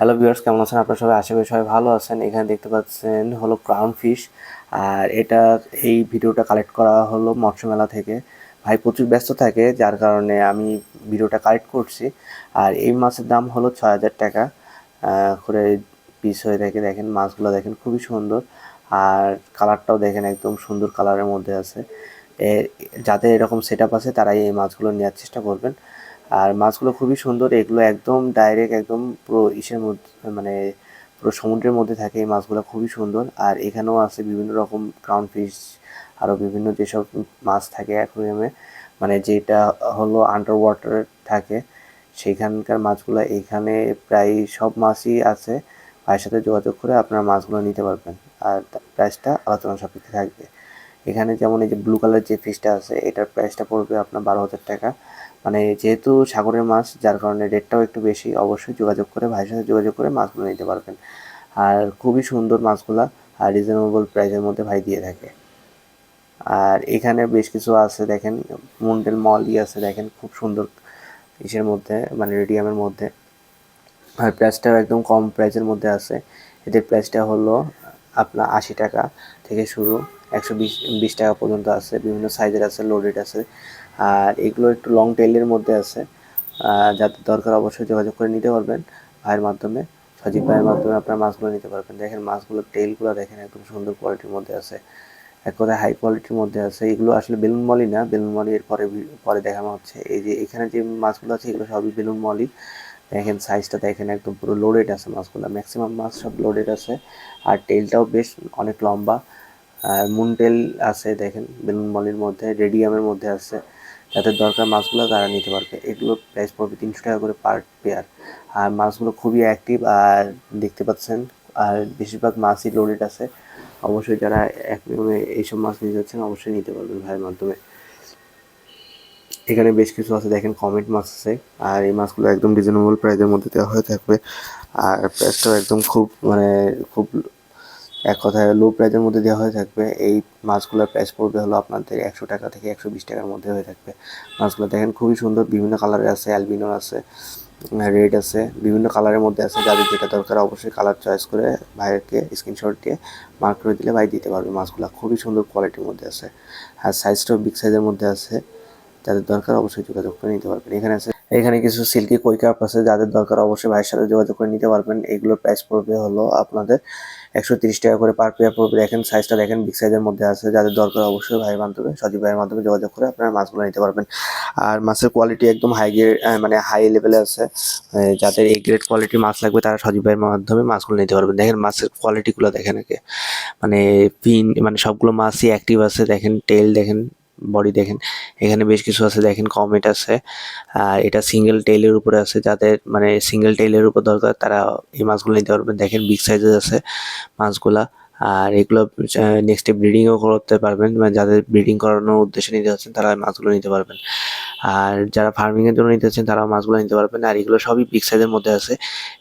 Hello viewers কেমন আছেন? আপনারা সবাই আশা করি সবাই ভালো আছেন। এখানে দেখতে পাচ্ছেন হলো ক্রাউন ফিশ আর এটা এই ভিডিওটা কালেক্ট করা হলো মৎস্য মেলা থেকে। ভাই প্রচুর ব্যস্ত থাকে, যার কারণে আমি ভিডিওটা কালেক্ট করছি। আর এই মাছের দাম হলো ছয় হাজার টাকা। করে পিস হয়ে থাকে। দেখেন, মাছগুলো দেখেন খুবই সুন্দর। আর কালারটাও দেখেন একদম সুন্দর কালারের মধ্যে আছে। যাদের এরকম সেট আছে, তারাই এই মাছগুলো নেওয়ার চেষ্টা করবেন। আর মাছগুলো খুবই সুন্দর, এগুলো একদম ডাইরেক্ট একদম পুরো ইসের মধ্যে মানে পুরো সমুদ্রের মধ্যে থাকে এই মাছগুলো খুবই সুন্দর। আর এখানেও আছে বিভিন্ন রকম ক্রাউন ফিশ আরও বিভিন্ন যেসব মাছ থাকে অ্যাকুরিয়ামে মানে যেটা হলো আন্ডার ওয়াটার থাকে, সেইখানকার মাছগুলো এখানে প্রায় সব মাছই আছে। ভাইয়ের সাথে যোগাযোগ করে আপনারা মাছগুলো নিতে পারবেন। আর প্রাইসটা আলোচনা সাপেক্ষে থাকবে। এখানে যেমন এই যে ব্লু কালার যে ফিশটা আছে, এটার প্রাইসটা পড়বে আপনার বারো হাজার টাকা। মানে যেহেতু সাগরের মাছ, যার কারণে রেটটাও একটু বেশি, অবশ্যই যোগাযোগ করে, ভাইয়ের সাথে যোগাযোগ করে মাছগুলো নিতে পারবেন। আর খুবই সুন্দর মাছগুলা আর রিজনেবল প্রাইসের মধ্যে ভাই দিয়ে থাকে। আর এখানে বেশ কিছু আছে, দেখেন মুন্ডেল মলই আছে, দেখেন, খুব সুন্দর ইসের মধ্যে মানে রেডিয়ামের মধ্যে। আর প্রাইসটাও একদম কম প্রাইসের মধ্যে আছে। এদের প্রাইসটা হলো আপনার আশি টাকা থেকে শুরু, একশো বিশ টাকা পর্যন্ত আছে, বিভিন্ন সাইজের আছে লোডেড আছে। আর এগুলো একটু লং টেইলের মধ্যে আছে। যাদের দরকার অবশ্যই যোগাযোগ করে নিতে পারবেন ভাইয়ের মাধ্যমে। সজীব ভাইয়ের মাধ্যমে আপনার মাছগুলো নিতে পারবেন। দেখেন মাছগুলোর টেইলগুলো দেখেন একদম সুন্দর কোয়ালিটির মধ্যে আছে। এক কথায় হাই কোয়ালিটির মধ্যে আছে। এগুলো আসলে বেলুন মলি না, বেলুন মলি এর পরে পরে দেখানো হচ্ছে। এই যে এখানে যে মাছগুলো আছে, এগুলো সবই বেলুন মলি। দেখেন সাইজটা দেখেন একদম পুরো লোডেড আছে মাছগুলো। ম্যাক্সিমাম মাছ সব লোডেড আছে। আর টেলটাও বেশ অনেক লম্বা। আর মুন টেল আছে দেখেন, বেলুন মলির মধ্যে রেডিয়ামের মধ্যে আছে। যাদের দরকার মাছগুলো তারা নিতে পারবে। এগুলো প্রাইস পড়বে তিনশো টাকা করে পার পেয়ার আর মাছগুলো খুবই অ্যাক্টিভ আর দেখতে পাচ্ছেন, আর বেশিরভাগ মাছই লোডেড আছে। অবশ্যই যারা অ্যাকুয়ারিয়ামে এইসব মাছ নিতে যাচ্ছেন, অবশ্যই নিতে পারবেন ভাইয়ের মাধ্যমে। এখানে বেশ কিছু আছে, দেখেন কমেন্ট মাছ আছে। আর এই মাছগুলো একদম রিজনেবল প্রাইসের মধ্যে দেওয়া হয়ে থাকবে। আর প্রাইসটাও একদম খুব মানে খুব এক কথায় লো প্রাইসের মধ্যে দেওয়া হয়ে থাকবে। এই মাছগুলোর প্রাইস পড়বে হলো আপনাদের একশো টাকা থেকে একশো বিশ টাকার মধ্যে হয়ে থাকবে। মাছগুলো দেখেন খুবই সুন্দর, বিভিন্ন কালারের আছে অ্যালবিনো আছে রেড আছে, বিভিন্ন কালারের মধ্যে আছে। যাদের যেটা দরকার অবশ্যই কালার চয়েস করে ভাইয়েরকে স্ক্রিনশট দিয়ে মার্ক করে দিলে ভাই দিতে পারবে। মাছগুলো খুবই সুন্দর কোয়ালিটির মধ্যে আছে। আর সাইজটাও বিগ সাইজের মধ্যে আছে। যাদের দরকার অবশ্যই যোগাযোগ করে নিতে পারবেন। এখানে আছে এখানে কিছু সিল্কি কই কাপ আছে, যাদের দরকার অবশ্যই ভাইয়ের সাথে যোগাযোগ করে নিতে পারবেন। এগুলোর প্রাইস পড়বে হলো আপনাদের একশো তিরিশ টাকা করে পার পেয়ার পড়বে। দেখেন সাইজটা দেখেন বিগ সাইজের মধ্যে আছে। যাদের দরকার অবশ্যই ভাইয়ের মাধ্যমে, সজীব ভাইয়ের মাধ্যমে যোগাযোগ করে আপনারা মাছগুলো নিতে পারবেন। আর মাছের কোয়ালিটি একদম হাই গ্রেড মানে হাই লেভেলে আছে। যাদের এই গ্রেড কোয়ালিটির মাছ লাগবে, তারা সজীব ভাইয়ের মাধ্যমে মাছগুলো নিতে পারবেন। দেখেন মাছের কোয়ালিটিগুলো দেখেন একে মানে পিন মানে সবগুলো মাছই অ্যাক্টিভ আছে। দেখেন টেল দেখেন বডি দেখেন। এখানে বেশ কিছু আছে, দেখেন কমেট আছে, আর এটা সিঙ্গেল টেইলের উপরে আছে। যাদের মানে সিঙ্গেল টেইলের উপর দরকার, তারা এই মাছগুলো নিতে পারবেন। দেখেন বিগ সাইজের আছে মাছগুলা, আর এগুলো নেক্সটে ব্রিডিংও করতে পারবেন। মানে যাদের ব্রিডিং করানোর উদ্দেশ্যে নিতে হচ্ছেন তারা মাছগুলো নিতে পারবেন। আর যারা ফার্মিং এর জন্য নিতে হচ্ছেন তারা মাছগুলো নিতে পারবেন। আর এগুলো সবই বিগ সাইজের মধ্যে আছে।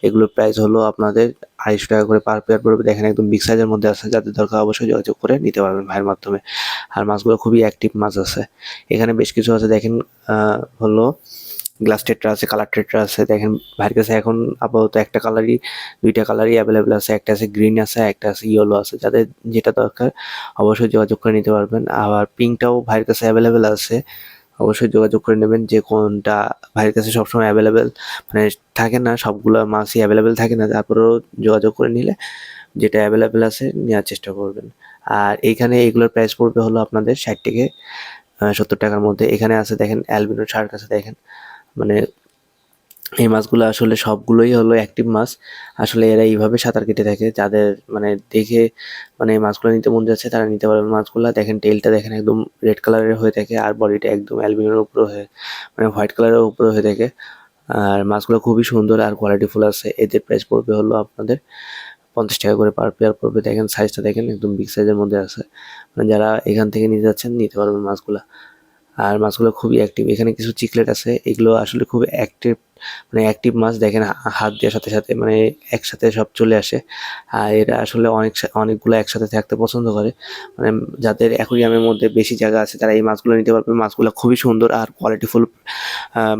এগুলোর প্রাইস হলো আপনাদের আড়াইশো টাকা করে পার পেয়ার পড়বে। দেখেন একদম বিগ সাইজের মধ্যে আছে। যাদের দরকার অবশ্যই যোগাযোগ করে নিতে পারবেন ভাইয়ের মাধ্যমে। আর মাছগুলো খুবই অ্যাক্টিভ মাছ আছে। এখানে বেশ কিছু আছে। দেখেন হলো গ্লাস টেট্রা আছে কালার টেট্রা আছে। দেখেন ভাইয়ের কাছে এখন আপাতত একটা কালারই দুইটা কালারই অ্যাভেলেবেল আছে। একটা আছে গ্রিন আছে একটা আছে ইয়েলো আছে। যাদের যেটা দরকার অবশ্যই যোগাযোগ করে নিতে পারবেন। আবার পিঙ্কটাও ভাইয়ের কাছে অ্যাভেলেবেল আছে। অবশ্যই যোগাযোগ করে নেবেন যে কোনটা ভাইয়ের কাছে সবসময় অ্যাভেলেবেল মানে থাকে না, সবগুলো মাছই অ্যাভেলেবেল থাকে না, তারপরেও যোগাযোগ করে নিলে যেটা অ্যাভেলেবেল আছে নেওয়ার চেষ্টা করবেন। আর এইখানে এগুলোর প্রাইস পড়বে হলো আপনাদের ষাট থেকে সত্তর টাকার মধ্যে। এখানে আছে দেখেন অ্যালবিনো শার্ক আছে দেখেন। মানে এই মাছগুলো আসলে সবগুলোই হলো অ্যাক্টিভ মাছ। আসলে এরা এইভাবে সাঁতার কেটে থাকে। যাদের মানে দেখে মানে মাছগুলো নিতে মন যাচ্ছে, তারা নিতে পারবেন মাছগুলো দেখেন টেলটা দেখেন, একদম রেড কালারের হয়ে থাকে আর বডিটা একদম অ্যালবিনোর উপরে হয়ে মানে হোয়াইট কালারের উপরে হয়ে থাকে। আর মাছগুলো খুবই সুন্দর আর কোয়ালিটিফুল আছে। এদের প্রাইস পড়বে হলো আপনাদের পঞ্চাশ টাকা করে পার পেয়ার পড়বে। দেখেন সাইজটা দেখেন, একদম বিগ সাইজের মধ্যে আছে। মানে যারা এখান থেকে নিতে যাচ্ছেন, নিতে পারবেন মাছগুলো। আর মাছগুলো খুবই অ্যাক্টিভ এখানে কিছু চিকলেট আছে। এগুলো আসলে খুব অ্যাক্টিভ মানে অ্যাক্টিভ মাছ দেখেন, হাত দেওয়ার সাথে সাথে মানে একসাথে সব চলে আসে। আর এরা আসলে অনেক অনেকগুলো একসাথে থাকতে পছন্দ করে। মানে যাদের অ্যাকুরিয়ামের মধ্যে বেশি জায়গা আছে, তারা এই মাছগুলো নিতে পারবে। মাছগুলো খুবই সুন্দর আর কোয়ালিটিফুল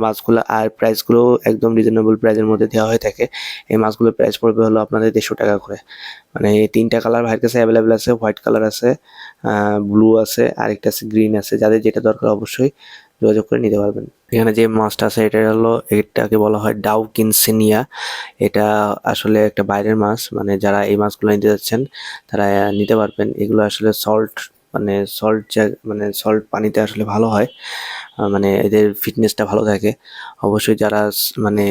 মাছগুলো আর প্রাইসগুলো একদম রিজনেবল প্রাইসের মধ্যে দেওয়া হয়ে থাকে। এই মাছগুলোর প্রাইস পড়বে হলো আপনাদের দেড়শো টাকা করে। মানে তিনটা কালার ভাইয়ের কাছে অ্যাভেলেবেল আছে হোয়াইট কালার আছে ব্লু আছে, আরেকটা আছে গ্রিন আছে। যাদের যেটা দরকার অবশ্যই যোগাযোগ করে নিতে পারবেন। এখানে যে মাছটা আছে, এটা হলো এটাকে বলা হয় ডাউ কিনসেনিয়া এটা আসলে একটা বাইরের মাছ মানে যারা এই মাছগুলো নিতে যাচ্ছেন, তারা নিতে পারবেন। এগুলো আসলে সল্ট মানে সল্ট মানে সল্ট পানিতে আসলে ভালো হয়। মানে এদের ফিটনেসটা ভালো থাকে। অবশ্যই যারা মানে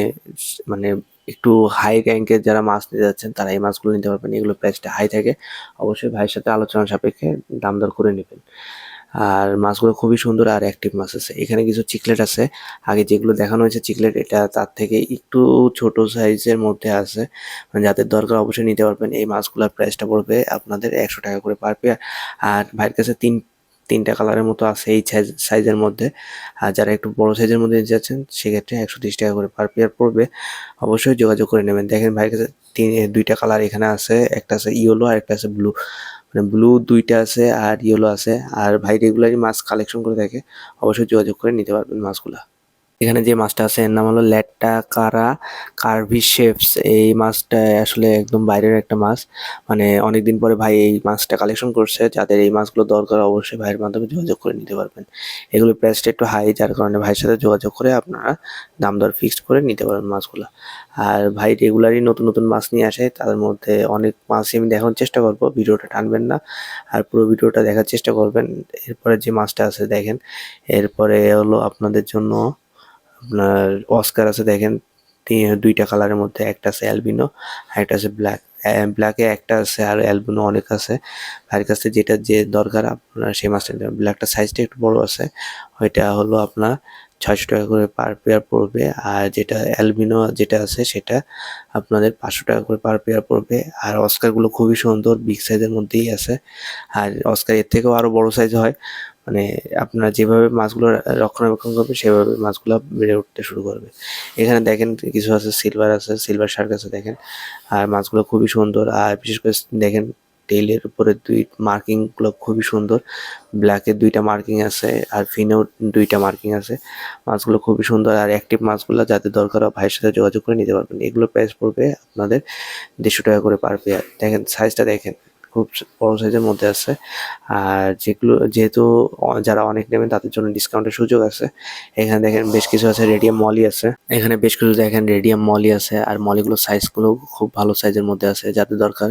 মানে একটু হাই র্যাঙ্কের যারা মাছ নিতে যাচ্ছেন, তারা এই মাছগুলো নিতে পারবেন। এগুলো প্রাইসটা হাই থাকে। অবশ্যই ভাইয়ের সাথে আলোচনা সাপেক্ষে দাম দর করে নেবেন। আর মাছগুলো খুবই সুন্দর আর অ্যাক্টিভ মাছ আছে। এখানে কিছু চিকলেট আছে। আগে যেগুলো দেখানো হয়েছে চিকলেট এটা তার থেকে একটু ছোট সাইজের মধ্যে আছে। মানে যাদের দরকার অবশ্যই নিতে পারবেন। এই মাছগুলোর প্রাইসটা পড়বে আপনাদের একশো টাকা করে পার পেয়ার আর ভাইয়ের কাছে তিন তিনটা কালারের মতো আছে এই সাইজের মধ্যে। আর যারা একটু বড় সাইজের মধ্যে নিতে যাচ্ছেন সেক্ষেত্রে একশো তিরিশ টাকা করে পার পেয়ার পড়বে। অবশ্যই যোগাযোগ করে নেবেন। দেখেন ভাইয়ের কাছে তিন, দুইটা কালার এখানে আছে। একটা আছে ইয়েলো আর একটা আছে ব্লু মানে ব্লু দুইটা আছে আর ইয়েলো আছে। আর ভাই রেগুলারই মাছ কালেকশন করে থাকে। অবশ্যই যোগাযোগ করে নিতে পারবেন মাছগুলা এখানে যে মাছটা আছে, এর নাম হলো ল্যাট্টা কারা কার্ভি শেপস। এই মাছটা আসলে একদম বাইরের একটা মাছ। মানে অনেকদিন পরে ভাই এই মাছটা কালেকশন করছে। যাদের এই মাছগুলো দরকার অবশ্যই ভাইয়ের মাধ্যমে যোগাযোগ করে নিতে পারবেন। এগুলো প্রাইসটা একটু হাই যার কারণে ভাইয়ের সাথে যোগাযোগ করে আপনারা দাম দর ফিক্সড করে নিতে পারবেন মাছগুলো। আর ভাই রেগুলারই নতুন নতুন মাছ নিয়ে আসে তাদের মধ্যে অনেক মাছই আমি দেখানোর চেষ্টা করব, ভিডিওটা টানবেন না। আর পুরো ভিডিওটা দেখার চেষ্টা করবেন। এরপরে যে মাছটা আছে দেখেন, এরপরে হলো আপনাদের জন্য আপনার অস্কার আছে, দেখেন দুইটা কালারের মধ্যে, একটা আছে অ্যালবিনো আর একটা আছে ব্ল্যাক ব্ল্যাকে একটা আছে আর অ্যালবিনো অনেক আছে। ভাইয়ের কাছে যেটা যে দরকার, আপনার সেই মাছটা ব্ল্যাকটা সাইজটা একটু বড় আছে, ওইটা হলো আপনার ছয়শো টাকা করে পার পেয়ার পড়বে, আর যেটা অ্যালবিনো যেটা আছে, সেটা আপনাদের পাঁচশো টাকা করে পার পেয়ার পড়বে। আর অস্কারগুলো খুবই সুন্দর বিগ সাইজের মধ্যেই আছে। আর অস্কার এর থেকেও আরও বড় সাইজ হয়। মানে আপনারা যেভাবে মাছগুলো রক্ষণাবেক্ষণ করবে, সেভাবে মাছগুলো বেড়ে উঠতে শুরু করবে। এখানে দেখেন কিছু আছে সিলভার আছে সিলভার শার্ক আছে দেখেন। আর মাছগুলো খুবই সুন্দর। আর বিশেষ করে দেখেন টেইলের উপরে দুই মার্কিংগুলো খুবই সুন্দর। ব্ল্যাকের দুইটা মার্কিং আছে, আর ফিনেও দুইটা মার্কিং আছে। মাছগুলো খুবই সুন্দর। আর অ্যাক্টিভ মাছগুলো যাদের দরকার হয়, ভাইয়ের সাথে যোগাযোগ করে নিতে পারবেন। এগুলো প্রাইস পড়বে আপনাদের দেড়শো টাকা করে পার পেয়ার দেখেন সাইজটা দেখেন। খুব বড় সাইজের মধ্যে আছে। আর যেগুলো, যেহেতু যারা অনেক নেবেন, তাদের জন্য ডিসকাউন্টের সুযোগ আছে। এখানে দেখেন বেশ কিছু আছে রেডিয়াম মলি আছে। এখানে বেশ কিছু দেখেন রেডিয়াম মলি আছে, আর মলিগুলোর সাইজগুলো খুব ভালো সাইজের মধ্যে আছে। যাদের দরকার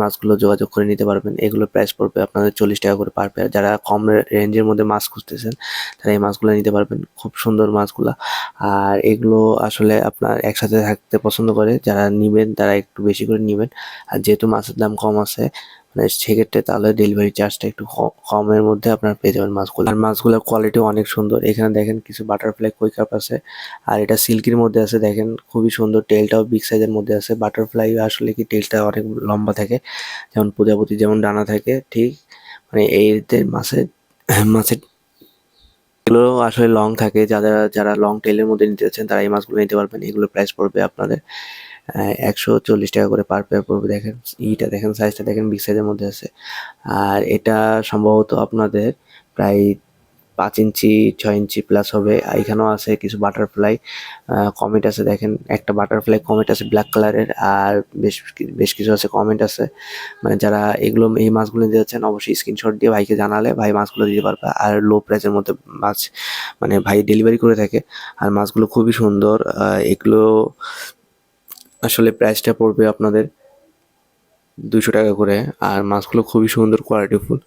মাছগুলো যোগাযোগ করে নিতে পারবেন। এগুলোর প্রাইস পড়বে আপনাদের চল্লিশ টাকা করে পার পেয়ার যারা কম রেঞ্জের মধ্যে মাছ খুঁজতেছেন, তারা এই মাছগুলো নিতে পারবেন। খুব সুন্দর মাছগুলা আর এগুলো আসলে আপনার একসাথে থাকতে পছন্দ করে। যারা নিবেন, তারা একটু বেশি করে নিবেন। আর যেহেতু মাছের দাম কম আছে মানে সেক্ষেত্রে তাহলে ডেলিভারি চার্জটা একটু কমের মধ্যে আপনার পেয়ে যাবেন মাছগুলো। আর মাছগুলোর কোয়ালিটি অনেক সুন্দর। এখানে দেখেন কিছু বাটারফ্লাই কাপ আছে। আর এটা সিল্কির মধ্যে আছে, দেখেন খুবই সুন্দর। টেলটাও বিগ সাইজের মধ্যে আছে। বাটারফ্লাই আসলে কি টেলটা অনেক লম্বা থাকে। যেমন প্রজাপতি যেমন ডানা থাকে, ঠিক? মানে এই মাছের মাছের এগুলো আসলে লং থাকে। যারা যারা লং টেলের মধ্যে নিতে চাচ্ছেন তারা এই মাছগুলো নিতে পারবেন। এগুলো প্রাইস পড়বে আপনাদের একশো চল্লিশ টাকা করে পার পেয়ার পড়বে। দেখেন, ইটা দেখেন সাইজটা দেখেন বিগ সাইজের মধ্যে আছে। আর এটা সম্ভবত আপনাদের প্রায় পাঁচ ইঞ্চি, ছয় ইঞ্চি প্লাস হবে। এখানেও আছে কিছু বাটারফ্লাই কমেট আছে। দেখেন, একটা বাটারফ্লাই কমেট আছে ব্ল্যাক কালারের আর বেশ বেশ কিছু আছে কমেন্ট আছে। মানে যারা এগুলো, এই মাছগুলো নিতে যাচ্ছেন, অবশ্যই স্ক্রিনশট দিয়ে ভাইকে জানালে, ভাই মাছগুলো দিতে পারবে। আর লো প্রাইসের মধ্যে মাছ মানে ভাই ডেলিভারি করে থাকে। আর মাছগুলো খুবই সুন্দর। এগুলো আসলে প্রাইসটা পড়বে আপনাদের দুশো টাকা করে। আর মাছগুলো খুবই সুন্দর কোয়ালিটিফুল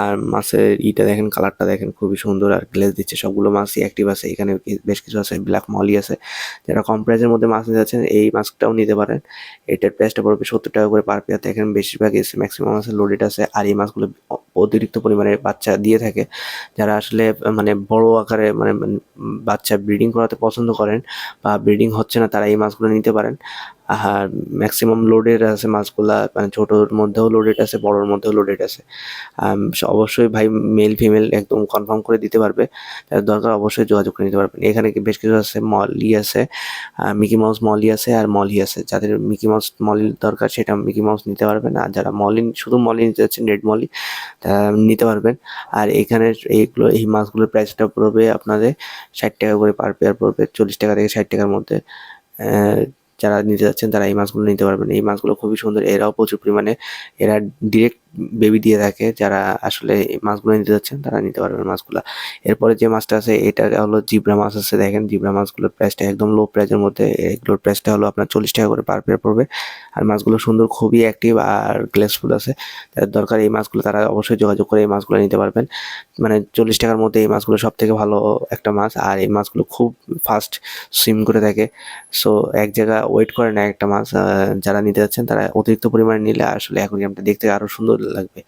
আর মাছের ইটা দেখেন কালারটা দেখেন, খুবই সুন্দর। আর গ্লেজ দিচ্ছে, সবগুলো মাছই অ্যাক্টিভ আছে। এখানে বেশ কিছু আছে ব্ল্যাক মলি আছে। যারা কম প্রাইসের মধ্যে মাছ নিতে যাচ্ছেন, এই মাছটাও নিতে পারেন। এটার প্রাইসটা পড়বে সত্তর টাকা করে পার পেয়ার দেখেন, বেশিরভাগ এসে ম্যাক্সিমাম আছে লোডেড আছে। আর এই মাছগুলো অতিরিক্ত পরিমাণে বাচ্চা দিয়ে থাকে। যারা আসলে মানে বড় আকারে মানে বাচ্চা ব্রিডিং করাতে পছন্দ করেন বা ব্রিডিং হচ্ছে না, তারা এই মাছগুলো নিতে পারেন। আর ম্যাক্সিমাম লোডেড আছে মাছগুলা মানে ছোটোর মধ্যেও লোডেড আছে, বড়োর মধ্যেও লোডেড আছে। অবশ্যই ভাই মেল ফিমেল একদম কনফার্ম করে দিতে পারবে। তার দরকার অবশ্যই যোগাযোগ করে নিতে পারবেন। এখানে বেশ কিছু আছে মলি আছে মিকি মাউস মলি আছে আর মলি আছে। যাদের মিকি মাউস মলির দরকার সেটা মিকি মাউস নিতে পারবেন। আর যারা মলি শুধু মলি নিতে যাচ্ছেন রেড তারা নিতে পারবেন। আর এখানে এইগুলো, এই মাছগুলোর প্রাইসটা পড়বে আপনাদের ষাট টাকা করে পার পেয়ার পড়বে, চল্লিশ টাকা থেকে ষাট টাকার মধ্যে। যারা নিতে যাচ্ছেন, তারা এই মাছগুলো নিতে পারবেন। এই মাছগুলো খুবই সুন্দর। এরাও প্রচুর পরিমাণে, এরা ডিরেক্ট বেবি দিয়ে থাকে, যারা আসলে মাছগুলো নিতে যাচ্ছেন, তারা নিতে পারবেন মাছগুলো। এরপরে যে মাছটা আছে, এটা হলো জিব্রা মাছ আছে, দেখেন জিব্রা মাছগুলোর প্রাইসটা একদম লো প্রাইসের মধ্যে, এগুলোর প্রাইসটা হলো আপনার চল্লিশ টাকা করে পার পেয়ার পড়বে। আর মাছগুলো সুন্দর, খুবই অ্যাক্টিভ আর গ্লেসফুল আছে। তাদের দরকার এই মাছগুলো, তারা অবশ্যই যোগাযোগ করে এই মাছগুলো নিতে পারবেন। মানে চল্লিশ টাকার মধ্যে এই মাছগুলো সব থেকে ভালো একটা মাছ, আর এই মাছগুলো খুব ফাস্ট সুইম করে থাকে। সো এক জায়গায় ওয়েট করে না একটা মাছ যারা নিতে যাচ্ছেন, তারা অতিরিক্ত পরিমাণে নিলে আসলে এখন অ্যাকোরিয়ামটা দেখতে আরও সুন্দর লাগবে।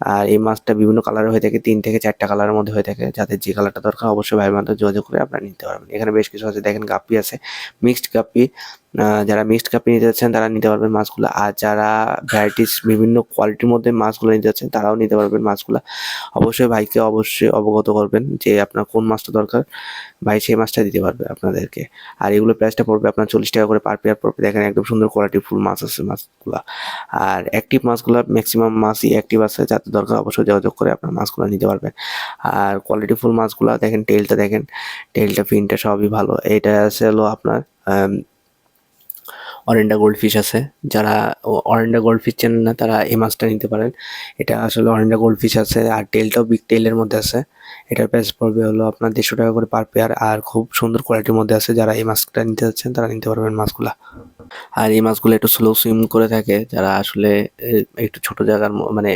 আর এই মাছটা বিভিন্ন কালারের হয়ে থাকে তিন থেকে চারটা কালারের মধ্যে হয়ে থাকে। যাদের যে কালারটা দরকার অবশ্যই ভাই বান্ধব যোগাযোগ করে আপনারা নিতে পারবেন। এখানে বেশ কিছু আছে দেখেন গাপ্পি আছে মিক্সড আহ, যারা মিক্সড গাপ্পি নিতে যাচ্ছেন তারা নিতে পারবেন মাছগুলো। আর যারা ভ্যারাইটিস বিভিন্ন কোয়ালিটির মধ্যে মাছগুলো নিতে যাচ্ছেন তারাও নিতে পারবেন মাছগুলো। অবশ্যই ভাইকে অবশ্যই অবগত করবেন যে আপনার কোন মাছটা দরকার। ভাই সেই মাছটা দিতে পারবে আপনাদেরকে। আর এগুলো প্রাইসটা পড়বে আপনার চল্লিশ টাকা করে পার পেয়ার পড়বে। দেখেন একদম সুন্দর কোয়ালিটি ফুল মাছ আছে মাছগুলা। আর অ্যাক্টিভ মাছগুলো ম্যাক্সিমাম মাছই অ্যাক্টিভ আছে যাতে দরকার, অবশ্যই যোগাযোগ করে আপনার মাছগুলো নিতে পারবেন। আর কোয়ালিটি ফুল মাছগুলো দেখেন টেলটা দেখেন টেলটা ফিনটা সবই ভালো। এটা আছে হলো আপনার অরেন্ডা গোল্ড ফিশ আছে। যারা অরেন্ডা গোল্ড ফিশ চেনেন না, তারা এই মাছটা নিতে পারেন। এটা আসলে অরেন্ডা গোল্ড ফিশ আছে, আর টেলটাও বিগ টেলের মধ্যে আছে। এটার প্রাইস পড়বে হলো আপনার দেড়শো টাকা করে পার পেয়ার আর খুব সুন্দর কোয়ালিটির মধ্যে আছে। যারা এই মাছটা নিতে যাচ্ছেন, তারা নিতে পারবেন মাছগুলা। আর এই মাছগুলো একটু স্লো সুইম করে থাকে। যারা আসলে একটু ছোট জায়গার মানে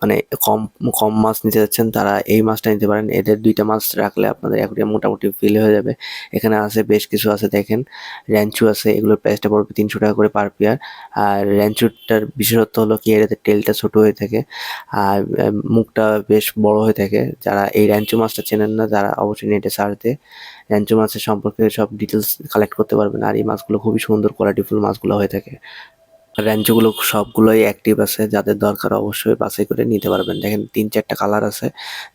মানে কম কম মাছ নিতে যাচ্ছেন, তারা এই মাছটা নিতে পারেন। এদের দুইটা মাছ রাখলে আপনাদের অ্যাকুরিয়াম মোটামুটি ফিল হয়ে যাবে। এখানে আছে বেশ কিছু আছে, দেখেন। র্যাঞ্চু আছে, এগুলোর প্রাইসটা পড়বে তিনশো টাকা করে পার পেয়ার আর র্যাঞ্চুটার বিশেষত্ব হলো কি, এটাতে টেলটা ছোট হয়ে থাকে। আর মুখটা বেশ বড় হয়ে থাকে। যারা এই র্যাঞ্চু মাছটা চেনেন না, তারা অবশ্যই নেটে দিয়ে র্যাঞ্চু মাছের সম্পর্কে সব ডিটেলস কালেক্ট করতে পারবেন। আর এই মাছগুলো খুবই সুন্দর কোয়ালিটিফুল মাছগুলো হয়ে থাকে। র্যাঞ্চগুলো সবগুলোই অ্যাক্টিভ আছে। যাদের দরকার অবশ্যই বাছাই করে নিতে পারবেন। দেখেন, তিন, চারটা কালার আছে।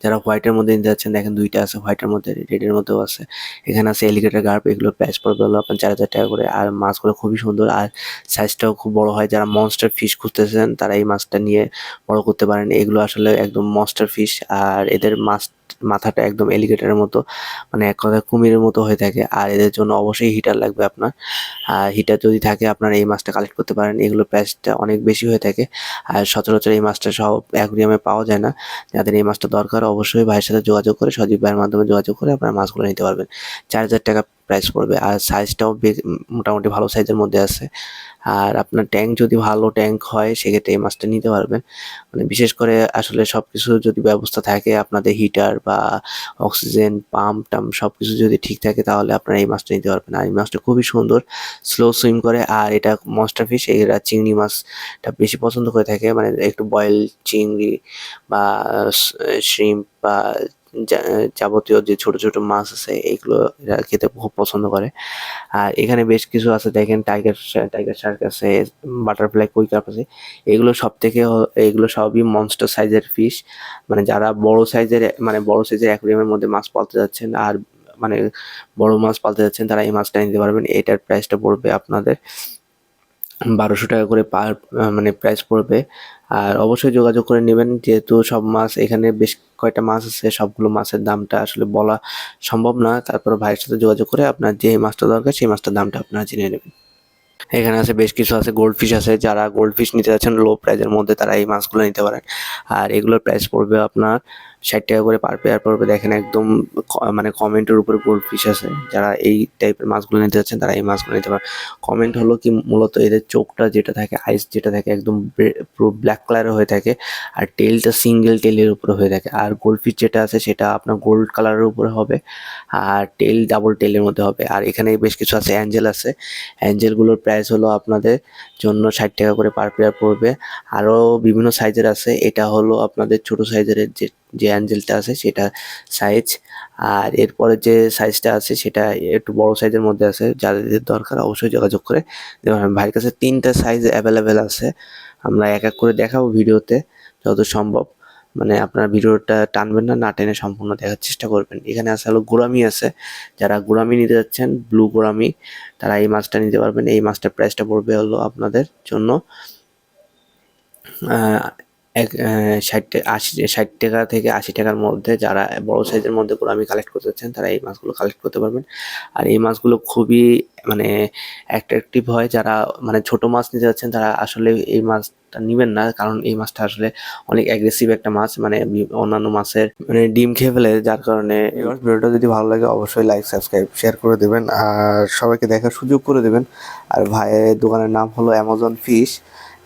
যারা হোয়াইটের মধ্যে নিতে যাচ্ছেন, দেখেন, দুইটা আছে হোয়াইটের মধ্যে রেডের মধ্যেও আছে। এখানে আছে এলিগেটার গার্প এগুলোর প্রাইস পড়বে হলো আপনার চার হাজার টাকা করে। আর মাছগুলো খুবই সুন্দর। আর সাইজটাও খুব বড় হয়। যারা মনস্টার ফিশ খুঁজতেছেন, তারা এই মাছটা নিয়ে বড় করতে পারেন। এগুলো আসলে একদম মনস্টার ফিশ আর এদের মাছ মাথাটা একদম এলিগেটারের মতো মানে এক কথা কুমিরের মতো হয়ে থাকে। আর এদের জন্য অবশ্যই হিটার লাগবে আপনার। আর হিটার যদি থাকে, আপনার এই মাছটা কালেক্ট করতে পারেন। এগুলো প্রাইসটা অনেক বেশি হয়ে থাকে। আর সচরাচর এই মাছটা সব অ্যাকুরিয়ামে পাওয়া যায় না। যাদের এই মাছটা দরকার, অবশ্যই ভাইয়ের সাথে যোগাযোগ করে, সজীব ভাইয়ের মাধ্যমে যোগাযোগ করে আপনারা মাছগুলো নিতে পারবেন। চার হাজার টাকা প্রাইস পড়বে। আর সাইজটাও মোটামুটি ভালো সাইজের মধ্যে আছে। আর আপনার ট্যাঙ্ক যদি ভালো ট্যাঙ্ক হয়, সেক্ষেত্রে এই মাছটা নিতে পারবেন। মানে বিশেষ করে আসলে সব কিছু যদি ব্যবস্থা থাকে, আপনাদের হিটার বা অক্সিজেন পাম্প টাম্প সব কিছু যদি ঠিক থাকে, তাহলে আপনারা এই মাছটা নিতে পারবেন। আর এই মাছটা খুবই সুন্দর স্লো সুইম করে। আর এটা মনস্টার ফিশ এরা চিংড়ি মাছটা বেশি পছন্দ করে থাকে। মানে একটু বয়েল চিংড়ি বা শ্রিম্প বা যাবতীয় যে ছোট ছোট মাছ আছে, এইগুলো এরা খেতে খুব পছন্দ করে। আর এখানে বেশ কিছু আছে, দেখেন টাইগার টাইগার শার্ক আছে বাটারফ্লাই কই কাপ আছে। এগুলো সব থেকে এগুলো সবই মনস্টার সাইজের ফিশ মানে যারা বড় সাইজের মানে বড় সাইজের অ্যাকুরিয়ামের মধ্যে মাছ পালতে যাচ্ছেন, আর মানে বড় মাছ পালতে যাচ্ছেন, তারা এই মাছটা নিতে পারবেন। এটার প্রাইসটা পড়বে আপনাদের বারোশো টাকা করে পার মানে প্রাইস পড়বে। আর অবশ্যই যোগাযোগ করে নেবেন, যেহেতু সব মাছ এখানে বেশ কয়টা মাছ আছে, সবগুলো মাছের দামটা আসলে বলা সম্ভব না। তারপর ভাইয়ের সাথে যোগাযোগ করে আপনার যে মাছটা দরকার, সেই মাছটার দামটা আপনারা জেনে নেবেন। এখানে আছে বেশ কিছু আছে গোল্ড ফিশ আছে। যারা গোল্ড ফিশ নিতে যাচ্ছেন লো প্রাইজের মধ্যে তারা এই মাছগুলো নিতে পারেন। আর এগুলোর প্রাইস পড়বে আপনার ষাট টাকা করে পার পেয়ার পড়বে। দেখেন একদম মানে কমেন্টের উপরে গোল্ড ফিশ আছে। যারা এই টাইপের মাছগুলো নিতে যাচ্ছেন, তারা এই মাছগুলো নিতে পারেন কমেন্ট হলো কি, মূলত এদের চোখটা যেটা থাকে আইস যেটা থাকে, একদম পুরো ব্ল্যাক কালারের হয়ে থাকে। আর টেলটা সিঙ্গেল টেলের উপরে হয়ে থাকে। আর গোল্ড যেটা আছে, সেটা আপনার গোল্ড কালারের উপরে হবে। আর টেল ডাবল টেলের মধ্যে হবে। আর এখানে বেশ কিছু আছে অ্যাঞ্জেল আছে। অ্যাঞ্জেলগুলোর প্রাইস হলো আপনাদের জন্য ষাট টাকা করে পার পেয়ার পড়বে। আরও বিভিন্ন সাইজের আছে। এটা হলো আপনাদের ছোট সাইজের যে যে অ্যাঞ্জেলটা আছে সেটা সাইজ আর এরপরে যে সাইজটা আছে সেটা একটু বড় সাইজের মধ্যে আছে, যাদের দরকার অবশ্যই যোগাযোগ করে। ভাইয়ের কাছে তিনটা সাইজ অ্যাভেলেবেল আছে, আমরা এক এক করে দেখাবো ভিডিওতে যত সম্ভব। মানে আপনার ভিডিওটা টানবেন না না টেনে সম্পূর্ণ দেখার চেষ্টা করবেন। এখানে আছে হলো গোরামি আছে, যারা গোরামি নিতে যাচ্ছেন ব্লু গোরামি তারা এই মাছটা নিতে পারবেন। এই মাছটার প্রাইসটা পড়বে হলো আপনাদের জন্য এক ষাট আশি, ষাট টাকা থেকে আশি টাকার মধ্যে যারা বড় সাইজের মধ্যে গোরামি কালেক্ট করতে চাচ্ছেন, তারা এই মাছগুলো কালেক্ট করতে পারবেন। আর এই মাছগুলো খুবই মানে অ্যাট্রাকটিভ হয়। যারা মানে ছোট মাছ নিতে যাচ্ছেন তারা আসলে এই মাছটা নেবেন না, কারণ এই মাছটা আসলে অনেক অ্যাগ্রেসিভ একটা মাছ। মানে অন্যান্য মাছের মানে ডিম খেয়ে ফেলে, যার কারণে ভিডিওটা যদি ভালো লাগে, অবশ্যই লাইক সাবস্ক্রাইব শেয়ার করে দেবেন। আর সবাইকে দেখার সুযোগ করে দেবেন। আর ভাইয়ের দোকানের নাম হলো অ্যামাজন ফিশ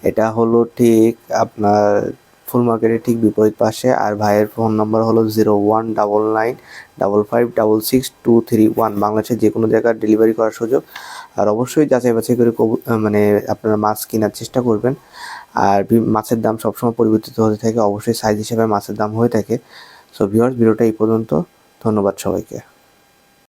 এটা হলো ঠিক আপনার ফুল মার্কেটের ঠিক বিপরীত পাশে, আর ভাইয়ের ফোন নাম্বার হলো zero one double nine double five double six two three one বাংলাদেশের যে কোনো জায়গায় ডেলিভারি করার সুযোগ। আর অবশ্যই যাচাই বাছাই করে মানে আপনারা মাছ কেনার চেষ্টা করবেন। আর মাছের দাম সবসময় পরিবর্তিত হতে থাকে। অবশ্যই সাইজ হিসেবে মাছের দাম হয়ে থাকে। সো ভিউয়ার্স ভিডিওটা এই পর্যন্ত। ধন্যবাদ সবাইকে।